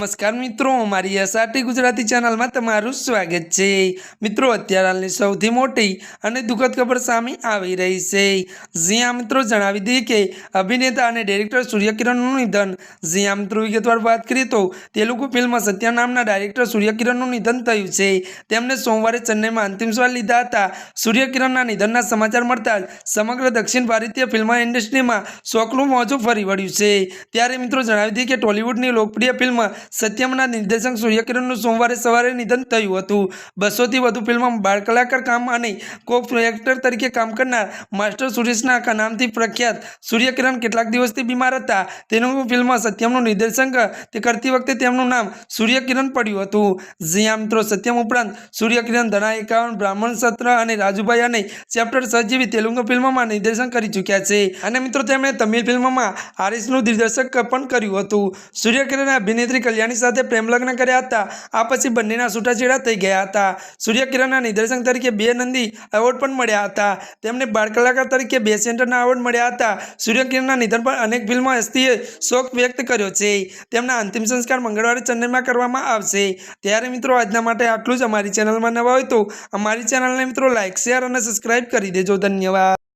નમસ્કાર મિત્રો, મારી એસઆરટી ગુજરાતી ચેનલમાં તમારું સ્વાગત છે. મિત્રો, અત્યારે હાલની સૌથી મોટી અને દુઃખદ ખબર સામે આવી રહી છે. જ્યાં મિત્રો, જણાવી દઈએ કે અભિનેતા અને ડિરેક્ટર સૂર્યકિરણનું નિધન. જ્યાં મિત્રો, વિગતવાર વાત કરીએ તો તેલુગુ ફિલ્મ સત્યા નામના ડાયરેક્ટર સૂર્યકિરણનું નિધન થયું છે. તેમને સોમવારે ચેન્નઈમાં અંતિમ શ્વાસ લીધા હતા. સૂર્યકિરણના નિધનના સમાચાર મળતા જ સમગ્ર દક્ષિણ ભારતીય ફિલ્મ ઇન્ડસ્ટ્રીમાં શોકનું મોજું ફરી વળ્યું છે. ત્યારે, મિત્રો, જણાવી દઈએ કે ટોલિવૂડની લોકપ્રિય ફિલ્મ સત્યમના નિર્દેશક સૂર્યકિરણનું સોમવારે સવારે નિધન થયું હતું. બસોથી વધુ ફિલ્મમાં બાળ કલાકાર કામ અને કો એક્ટર તરીકે કામ કરનાર માસ્ટર સુરેશના નામથી પ્રખ્યાત સૂર્યકિરણ કેટલાક દિવસથી બીમાર હતા. તેનું ફિલ્મ સત્યમનું નિર્દેશન તે કરતી વખતે તેમનું નામ સૂર્યકિરણ પડ્યું હતું. જ્યાં મિત્રો, સત્યમ ઉપરાંત સૂર્યકિરણ ધણા એકાવન બ્રાહ્મણ સત્ર અને રાજુભાઈ અને ચેપ્ટર છ જેવી તેલુગુ ફિલ્મમાં નિર્દેશન કરી ચૂક્યા છે. અને મિત્રો, તેમણે તમિલ ફિલ્મમાં આરિસનું દિગ્દર્શક પણ કર્યું હતું. સૂર્યકિરણ અભિનેત્રી કલ્યાણી સાથે પ્રેમલગ્ન કર્યા હતા. આ પછી બંનેના છૂટાછેડા થઈ ગયા હતા. સૂર્યકિરણના નિદર્શક તરીકે બે નંદી એવોર્ડ પણ મળ્યા હતા. તેમને બાળ કલાકાર તરીકે બે સેન્ટરના એવોર્ડ મળ્યા હતા. સૂર્યકિરણના નિધન પર અનેક ફિલ્મ હસ્તીએ શોક વ્યક્ત કર્યો છે. તેમના અંતિમ સંસ્કાર મંગળવારે ચેન્નઈમાં કરવામાં આવશે. ત્યારે મિત્રો, આજના માટે આટલું જ. અમારી ચેનલમાં નવા હોય તો અમારી ચેનલને મિત્રો લાઇક શેર અને સબસ્ક્રાઇબ કરી દેજો. ધન્યવાદ.